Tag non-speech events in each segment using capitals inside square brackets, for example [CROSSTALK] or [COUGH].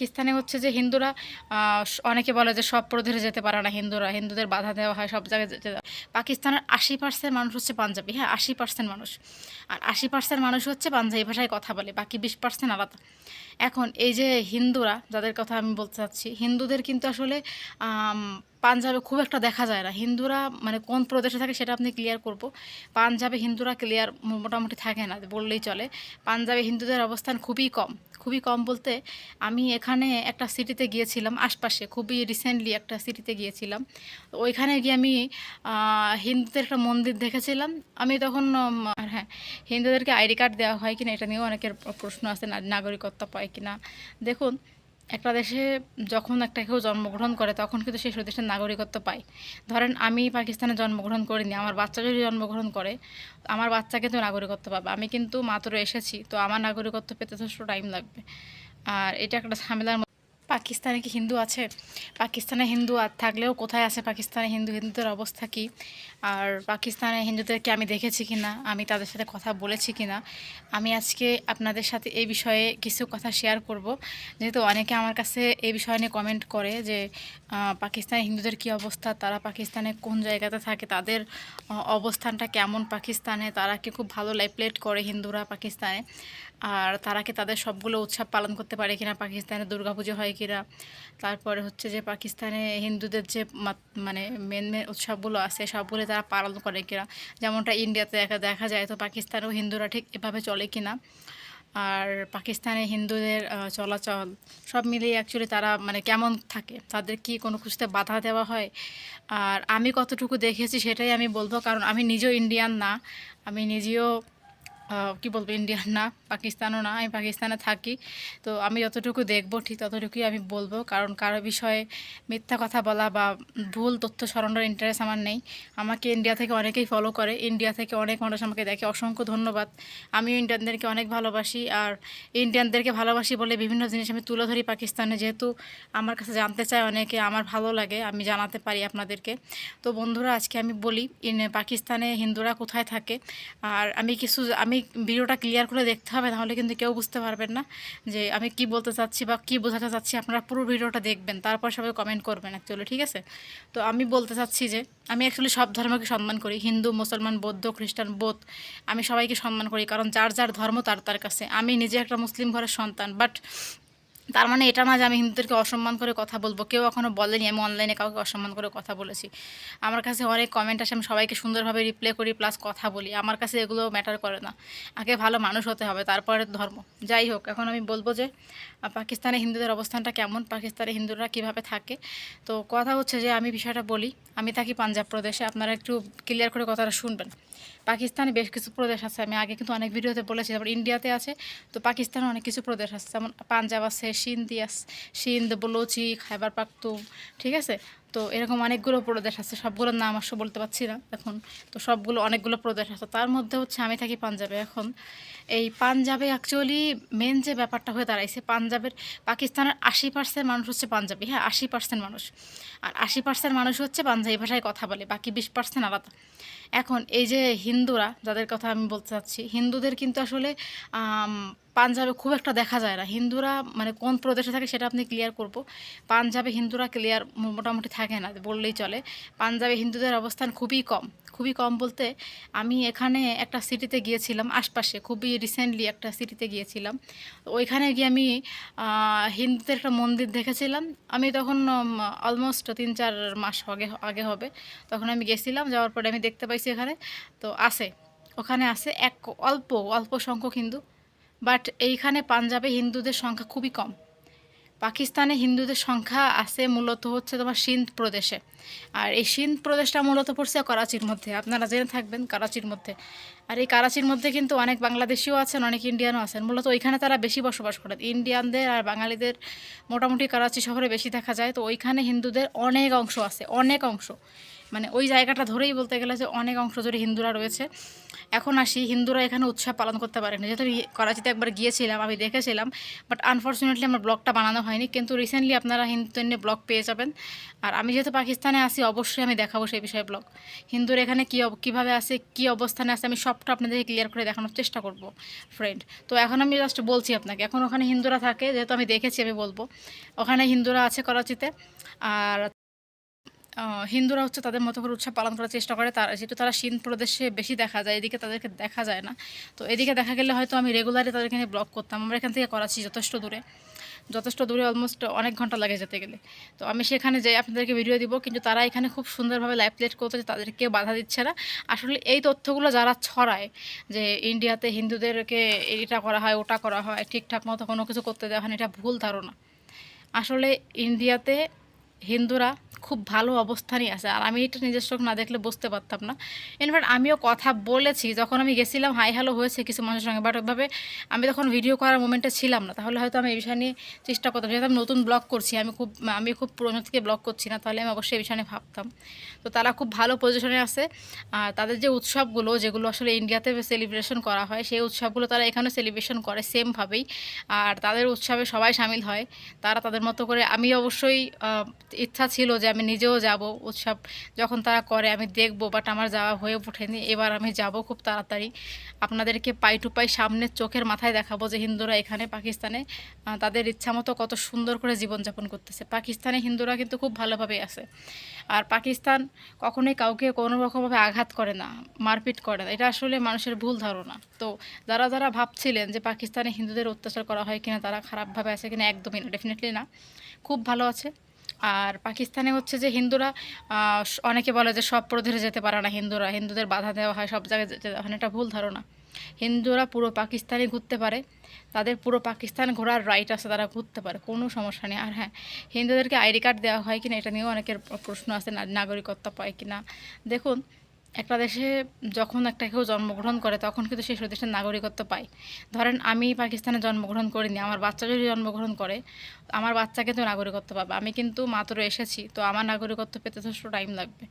পাকিস্তানে হচ্ছে যে হিন্দুরা অনেকে বলে যে সব প্রদেশে যেতে পারে না হিন্দুরা, হিন্দুদের বাধা দেওয়া হয়, সব জায়গায় পাকিস্তানের আশি পার্সেন্ট মানুষ হচ্ছে পাঞ্জাবি হ্যাঁ আশি পার্সেন্ট মানুষ। আর আশি পার্সেন্ট মানুষ হচ্ছে পাঞ্জাবি ভাষায় কথা বলে, বাকি বিশ পার্সেন্ট আলাদা। এখন এই যে হিন্দুরা, যাদের কথা আমি বলতে চাচ্ছি, হিন্দুদের কিন্তু আসলে পাঞ্জাবে খুব একটা দেখা যায় না। হিন্দুরা মানে কোন প্রদেশে থাকে সেটা আপনি ক্লিয়ার করব। পাঞ্জাবে হিন্দুরা ক্লিয়ার মোটামুটি থাকে না, বললেই চলে। পাঞ্জাবে হিন্দুদের অবস্থান খুবই কম। খুবই কম বলতে আমি এখানে একটা সিটিতে গিয়েছিলাম, আশপাশে, খুবই রিসেন্টলি একটা সিটিতে গিয়েছিলাম। ওইখানে গিয়ে আমি হিন্দুদের একটা মন্দির দেখেছিলাম। আমি তখন হ্যাঁ হিন্দুদেরকে আইডি কার্ড দেওয়া হয় কিনা এটা নিয়েও অনেকের প্রশ্ন আছে নাগরিকত্ব পায় কিনা। দেখুন, একটা দেশে যখন একটা কেউ জন্মগ্রহণ করে, তখন কিন্তু সেই দেশের নাগরিকত্ব পায়। ধরেন, আমি পাকিস্তানে জন্মগ্রহণ করিনি, আমার বাচ্চা যদি জন্মগ্রহণ করে, আমার বাচ্চা কিন্তু নাগরিকত্ব পাবে। আমি কিন্তু মাত্র এসেছি, তো আমার নাগরিকত্ব পেতে যথেষ্ট টাইম লাগবে। আর এটা একটা ঝামেলার পাকিস্তানে কি হিন্দু আছে? পাকিস্তানে হিন্দু আর থাকলেও কোথায় আছে পাকিস্তানে হিন্দু? হিন্দুদের অবস্থা কি? আর পাকিস্তানে হিন্দুদেরকে আমি দেখেছি কি না আমি তাদের সাথে কথা বলেছি কি না আমি আজকে আপনাদের সাথে এই বিষয়ে কিছু কথা শেয়ার করব। যেহেতু অনেকে আমার কাছে এই বিষয় নিয়ে কমেন্ট করে যে পাকিস্তানে হিন্দুদের কি অবস্থা? তারা পাকিস্তানে কোন জায়গাতে থাকে? তাদের অবস্থানটা কেমন পাকিস্তানে? তারা কি খুব ভালো লাইফ লিড করে হিন্দুরা পাকিস্তানে? আর তারা কি তাদের সবগুলো উৎসব পালন করতে পারে কিনা? পাকিস্তানে দুর্গাপুজো হয় কিনা? তারপরে হচ্ছে যে পাকিস্তানে হিন্দুদের যে মানে মেন মেন উৎসবগুলো আছে, সবগুলো তারা পালন করে কিনা? যেমনটা ইন্ডিয়াতে দেখা দেখা যায়, তো পাকিস্তানেও হিন্দুরা ঠিক এভাবে চলে কিনা? আর পাকিস্তানে হিন্দুদের চলাচল সব মিলিয়ে অ্যাকচুয়ালি তারা মানে কেমন থাকে? তাদের কি কোনো কিছুতে বাধা দেওয়া হয়? আর আমি কতটুকু দেখেছি সেটাই আমি বলব, কারণ আমি নিজেও ইন্ডিয়ান না। আমি নিজেও কি বলব ইন্ডিয়ান না, পাকিস্তানও না, আমি পাকিস্তানে থাকি। তো আমি যতটুকু দেখব, ঠিক ততটুকুই আমি বলব। কারণ কারও বিষয়ে মিথ্যা কথা বলা বা ভুল তথ্য সরানোর ইন্টারেস্ট আমার নেই। আমাকে ইন্ডিয়া থেকে অনেকেই ফলো করে। ইন্ডিয়া থেকে অনেক মানুষ আমাকে দেখে। অসংখ্য ধন্যবাদ। আমিও ইন্ডিয়ানদেরকে অনেক ভালোবাসি। আর ইন্ডিয়ানদেরকে ভালোবাসি বলে বিভিন্ন জিনিস আমি তুলে ধরি পাকিস্তানে। যেহেতু আমার কাছে জানতে চায় অনেকে, আমার ভালো লাগে, আমি জানাতে পারি আপনাদেরকে। তো বন্ধুরা, আজকে আমি বলি পাকিস্তানে হিন্দুরা কোথায় থাকে? আর আমি কিছু, আমি ভিডিওটা ক্লিয়ার করে দেখতে হবে, তাহলে কিন্তু কেউ বুঝতে পারবেন না যে আমি কি বলতে চাচ্ছি বা কি বোঝাতে চাচ্ছি। আপনারা পুরো ভিডিওটা দেখবেন, তারপর সবাই কমেন্ট করবেন অ্যাকচুয়ালি ঠিক আছে? তো আমি বলতে চাচ্ছি যে, আমি অ্যাকচুয়ালি সব ধর্মকে সম্মান করি, হিন্দু, মুসলমান, বৌদ্ধ, খ্রিস্টান, বোধ। আমি সবাইকে সম্মান করি, কারণ যার যার ধর্ম তার তার কাছে। আমি নিজে একটা মুসলিম ঘরের সন্তান বাট তার মানে এটা না যে আমি হিন্দুদেরকে অসম্মান করে কথা বলব। কেউ এখনও বলেনি, আমি অনলাইনে কাউকে অসম্মান করে কথা বলেছি। আমার কাছে অনেক কমেন্ট আসে, আমি সবাইকে সুন্দরভাবে রিপ্লাই করি প্লাস কথা বলি। আমার কাছে এগুলো ম্যাটার করে না। আগে ভালো মানুষ হতে হবে, তারপরে ধর্ম। যাই হোক, এখন আমি বলব যে পাকিস্তানে হিন্দুদের অবস্থানটা কেমন? পাকিস্তানে হিন্দুরা কীভাবে থাকে? তো কথা হচ্ছে যে, আমি বিষয়টা বলি। আমি থাকি পাঞ্জাব প্রদেশে, আপনারা একটু ক্লিয়ার করে কথাটা শুনবেন। পাকিস্তানে বেশ কিছু প্রদেশ আছে, আমি আগে কিন্তু অনেক ভিডিওতে বলেছি যেমন ইন্ডিয়াতে আছে। তো পাকিস্তানে অনেক কিছু প্রদেশ আছে, যেমন পাঞ্জাব আছে সিন্ধি আছে সিন্ধ বলছি খাইবার পাখতুম ঠিক আছে? তো এরকম অনেকগুলো প্রদেশ আছে, সবগুলোর নাম আসলে বলতে পারছি না এখন। তো সবগুলো, অনেকগুলো প্রদেশ আছে। তার মধ্যে হচ্ছে আমি থাকি পাঞ্জাবে এখন। এই পাঞ্জাবে অ্যাকচুয়ালি মেন যে ব্যাপারটা হয়ে দাঁড়াইছে, পাঞ্জাবের পাকিস্তানের আশি পার্সেন্ট মানুষ হচ্ছে পাঞ্জাবি হ্যাঁ আশি পার্সেন্ট মানুষ। আর আশি পার্সেন্ট মানুষ হচ্ছে পাঞ্জাবি ভাষায় কথা বলে, বাকি বিশ পার্সেন্ট আলাদা। এখন এই যে হিন্দুরা, যাদের কথা আমি বলতে চাচ্ছি, হিন্দুদের কিন্তু আসলে পাঞ্জাবে খুব একটা দেখা যায় না। হিন্দুরা মানে কোন প্রদেশে থাকে সেটা আপনি ক্লিয়ার করব। পাঞ্জাবে হিন্দুরা ক্লিয়ার মোটামুটি থাকে না, বললেই চলে। পাঞ্জাবে হিন্দুদের অবস্থান খুবই কম। খুবই কম বলতে আমি এখানে একটা সিটিতে গিয়েছিলাম, আশপাশে। খুবই রিসেন্টলি একটা সিটিতে গিয়েছিলাম। ওইখানে গিয়ে আমি হিন্দুদের একটা মন্দির দেখেছিলাম। আমি তখন অলমোস্ট তিন চার মাস আগে আগে হবে। তখন আমি গেছিলাম, যাওয়ার পরে আমি দেখতে পাইছি এখানে। তো আছে। ওখানে আছে এক অল্প অল্প সংখ্যক হিন্দু। বাট এইখানে পাঞ্জাবে হিন্দুদের সংখ্যা খুবই কম। পাকিস্তানে হিন্দুদের সংখ্যা আছে মূলত হচ্ছে তোমার সিন্ধ প্রদেশে। আর এই সিন্ধ প্রদেশটা মূলত পড়ছে করাচির মধ্যে। আপনারা জেনে থাকবেন করাচির মধ্যে। আর এই করাচির মধ্যে কিন্তু অনেক বাংলাদেশিও আছেন, অনেক ইন্ডিয়ানও আছেন। মূলত ওইখানে তারা বেশি বসবাস করে। ইন্ডিয়ানদের আর বাঙালিদের মোটামুটি করাচি শহরে বেশি দেখা যায়। তো ওইখানে হিন্দুদের অনেক অংশ আছে, অনেক অংশ। মানে ওই জায়গাটা ধরেই বলতে গেলে যে অনেক অংশ জুড়ে হিন্দুরা রয়েছে। এখন আসি, হিন্দুরা এখানে উৎসব পালন করতে পারেনি। যেহেতু করাচিতে একবার গিয়েছিলাম, আমি দেখেছিলাম বাট আনফর্চুনেটলি আমার ব্লগটা বানানো হয়নি। কিন্তু রিসেন্টলি আপনারা হিন্দু নিয়ে ব্লগ পেয়ে যাবেন। আর আমি যেহেতু পাকিস্তানে আসি অবশ্যই আমি দেখাবো সেই বিষয়ে ব্লগ। হিন্দুর এখানে কী কীভাবে আসে কী অবস্থানে আসে আমি সবটা আপনাদেরকে ক্লিয়ার করে দেখানোর চেষ্টা করব ফ্রেন্ড তো এখন আমি জাস্ট বলছি আপনাকে, এখন ওখানে হিন্দুরা থাকে, যেহেতু আমি দেখেছি, আমি বলব। ওখানে হিন্দুরা আছে করাচিতে, আর হিন্দুরা হচ্ছে তাদের মতো করে উৎসব পালন করার চেষ্টা করে, তারা যেহেতু তারা সিন্ধ প্রদেশে বেশি দেখা যায়, এদিকে তাদেরকে দেখা যায় না। তো এদিকে দেখা গেলে হয়তো আমি রেগুলারই তাদেরকে নিয়ে ব্লগ করতাম, আমরা এখান থেকে করাচ্ছি যথেষ্ট দূরে। যথেষ্ট দূরে অলমোস্ট অনেক ঘণ্টা লাগে যেতে গেলে। তো আমি সেখানে যাই আপনাদেরকে ভিডিও দিব, কিন্তু তারা এখানে খুব সুন্দরভাবে লাইভ প্লেট করতেছে তাদেরকে বাধা দিচ্ছে না। আসলে এই তথ্যগুলো যারা ছড়ায় যে ইন্ডিয়াতে হিন্দুদেরকে এটা করা হয়, ওটা করা হয়, ঠিকঠাক মতো কোনো কিছু করতে দেওয়া হয় এটা ভুল ধারণা। আসলে ইন্ডিয়াতে হিন্দুরা খুব ভালো অবস্থানই আছে। আর আমি এটা নিজের চোখ না দেখলে বুঝতে পারতাম না। ইনফ্যাক্ট আমিও কথা বলেছি। যখন আমি গেছিলাম হাই হ্যালো হয়েছে কিছু মানুষের সঙ্গে। বাট ওইভাবে আমি তখন ভিডিও করার মোমেন্টে ছিলাম না। তাহলে হয়তো আমি এই বিষয় নিয়ে চেষ্টা করতাম। যেহেতু আমি নতুন ব্লগ করছি, আমি খুব আমি খুব পুরোনো থেকে ব্লগ করছি না, তাহলে আমি অবশ্যই এই বিষয় নিয়ে ভাবতাম। তো তারা খুব ভালো পজিশনে আছে। আর তাদের যে উৎসবগুলো, যেগুলো আসলে ইন্ডিয়াতে সেলিব্রেশন করা হয়, সেই উৎসবগুলো তারা এখানে সেলিব্রেশন করে সেমভাবেই আর তাদের উৎসবে সবাই সামিল হয়। তারা তাদের মতো করে, আমি অবশ্যই ইচ্ছা ছিল যে আমি নিজেও যাব, উৎসব যখন তারা করে আমি দেখব বাট আমার যাওয়া হয়ে ওঠেনি। এবার আমি যাব খুব তাড়াতাড়ি। আপনাদেরকে পাই টু পাই সামনে চোখের মাথায় দেখাবো যে হিন্দুরা এখানে, পাকিস্তানে তাদের ইচ্ছা মতো কত সুন্দর করে জীবনযাপন করতেছে। পাকিস্তানে হিন্দুরা কিন্তু খুব ভালোভাবে আছে। আর পাকিস্তান কখনোই কাউকে কোনো রকমভাবে আঘাত করে না, মারপিট করে না। এটা আসলে মানুষের ভুল ধারণা। তো যারা যারা ভাবছিলেন যে পাকিস্তানে হিন্দুদের অত্যাচার করা হয় কিনা, তারা খারাপভাবে আছে কিনা, একদমই না ডেফিনেটলি না। খুব ভালো আছে। আর পাকিস্তানে হচ্ছে যে হিন্দুরা অনেকে বলে যে সব প্রদেশে যেতে পারে না হিন্দুরা। হিন্দুদের বাধা দেওয়া হয়, সব জায়গায় হয় এটা ভুল ধারণা। হিন্দুরা পুরো পাকিস্তানে ঘুরতে পারে। তাদের পুরো পাকিস্তান ঘোরার রাইট আছে, তারা ঘুরতে পারে, কোনো সমস্যা নেই। আর হ্যাঁ হিন্দুদেরকে আইডি কার্ড দেওয়া হয় কিনা, এটা নিয়েও অনেকের প্রশ্ন আছে নাগরিকত্ব পায় কিনা। দেখুন একটা দেশে যখন একটা কেউ জন্মগ্রহণ করে, তখন কিন্তু সেই দেশের নাগরিকত্ব পায়। ধরেন আমি পাকিস্তানে জন্মগ্রহণ করিনি, আমার বাচ্চা যদি জন্মগ্রহণ করে, আমার বাচ্চা কিন্তু নাগরিকত্ব পাবে। আমি কিন্তু মাত্র এসেছি, তো আমার নাগরিকত্ব পেতে যথেষ্ট টাইম লাগবে।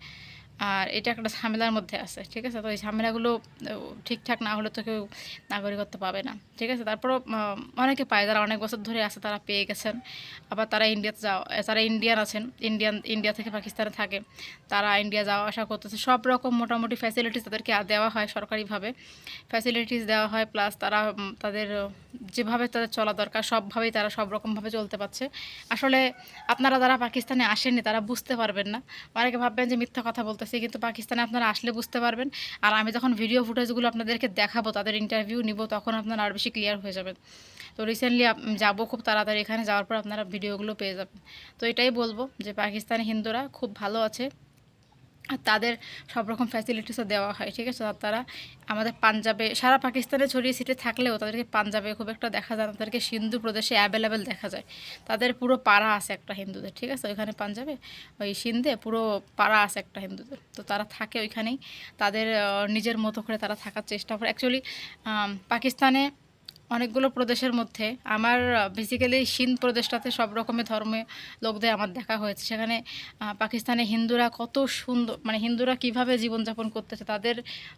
আর এটা একটা ঝামেলার মধ্যে আছে, ঠিক আছে? তো এই ঝামেলাগুলো ঠিকঠাক না হলে তো কেউ নাগরিকত্ব পাবে না, ঠিক আছে? তারপরও অনেকে পায়, যারা অনেক বছর ধরে আছে, তারা পেয়ে গেছেন। আবার তারা ইন্ডিয়াতে যাওয়া যারা ইন্ডিয়ান আছেন ইন্ডিয়ান ইন্ডিয়া থেকে পাকিস্তানে থাকে, তারা ইন্ডিয়া যাওয়া আসা করতেছে। সব রকম মোটামুটি ফ্যাসিলিটিস তাদেরকে দেওয়া হয় সরকারিভাবে। ফ্যাসিলিটিস দেওয়া হয় প্লাস তারা তাদের, যেভাবে তাদের চলা দরকার, সবভাবেই তারা সব রকমভাবে চলতে পারছে। আসলে আপনারা যারা পাকিস্তানে আসেননি, তারা বুঝতে পারবেন না। অনেকে ভাববেন যে মিথ্যা কথা বলতেছি কিন্তু পাকিস্তানে আপনারা আসলে বুঝতে পারবেন। আর আমি যখন ভিডিও ফুটেজগুলো আপনাদেরকে দেখাবো, তাদের ইন্টারভিউ নিব, তখন আপনারা আরও বেশি ক্লিয়ার হয়ে যাবেন। তো রিসেন্টলি যাব খুব তাড়াতাড়ি এখানে, যাওয়ার পর আপনারা ভিডিওগুলো পেয়ে যাবেন। তো এটাই বলব যে, পাকিস্তানি হিন্দুরা খুব ভালো আছে। তাদের সব রকম ফ্যাসিলিটিসও দেওয়া হয়, ঠিক আছে? আর তারা আমাদের পাঞ্জাবে, সারা পাকিস্তানে ছড়িয়ে ছিটে থাকলেও তাদেরকে পাঞ্জাবে খুব একটা দেখা যায় তাদেরকে সিন্ধু প্রদেশে অ্যাভেলেবেল দেখা যায়। তাদের পুরো পাড়া আছে একটা হিন্দুদের, ঠিক আছে? ওইখানে পাঞ্জাবে, ওই সিন্ধে পুরো পাড়া আছে একটা হিন্দুদের। তো তারা থাকে ওইখানেই। তাদের নিজের মতো করে তারা থাকার চেষ্টা করে। অ্যাকচুয়ালি পাকিস্তানে অনেকগুলো প্রদেশের মধ্যে। আমার বেসিক্যালি সিন্ধ প্রদেশটাতে সব রকমের ধর্মে লোকদের আমার দেখা হয়েছে। সেখানে পাকিস্তানে হিন্দুরা কত সুন্দর মানে হিন্দুরা কীভাবে জীবনযাপন করতেছে, তাদের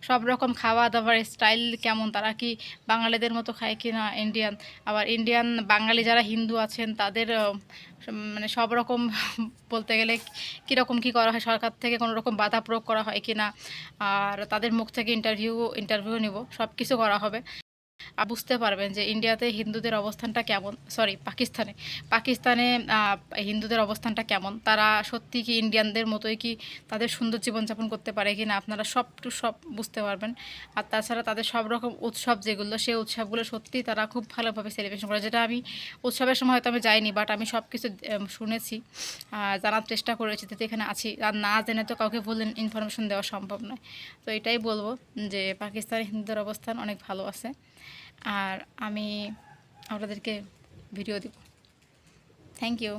সব রকম খাওয়া দাওয়ার স্টাইল কেমন, তারা কি বাঙালিদের মতো খায় কি না ইন্ডিয়ান আবার ইন্ডিয়ান বাঙালি যারা হিন্দু আছেন, তাদের মানে সব রকম [LAUGHS] বলতে গেলে কীরকম কী করা হয়, সরকার থেকে কোনো রকম বাধা প্রয়োগ করা হয় কি না আর তাদের মুখ থেকে ইন্টারভিউ ইন্টারভিউ নিব সব কিছু করা হবে। বুঝতে পারবেন যে ইন্ডিয়াতে হিন্দুদের অবস্থানটা কেমন সরি পাকিস্তানে। পাকিস্তানে হিন্দুদের অবস্থানটা কেমন? তারা সত্যি কি ইন্ডিয়ানদের মতোই কি তাদের সুন্দর জীবনযাপন করতে পারে কি না আপনারা সব টু সব বুঝতে পারবেন। আর তাছাড়া তাদের সব রকম উৎসব যেগুলো, সেই উৎসবগুলো সত্যি তারা খুব ভালোভাবে সেলিব্রেশন করে। যেটা আমি উৎসবের সময় হয়তো আমি যাইনি বাট আমি সব কিছু শুনেছি জানার চেষ্টা করেছি, যেহেতু এখানে আছি। আর না জেনে তো কাউকে ভুল ইনফরমেশন দেওয়া সম্ভব নয়। তো এটাই বলব যে পাকিস্তানি হিন্দুদের অবস্থান অনেক ভালো আছে। আর আমি আপনাদেরকে ভিডিও দেব। Thank you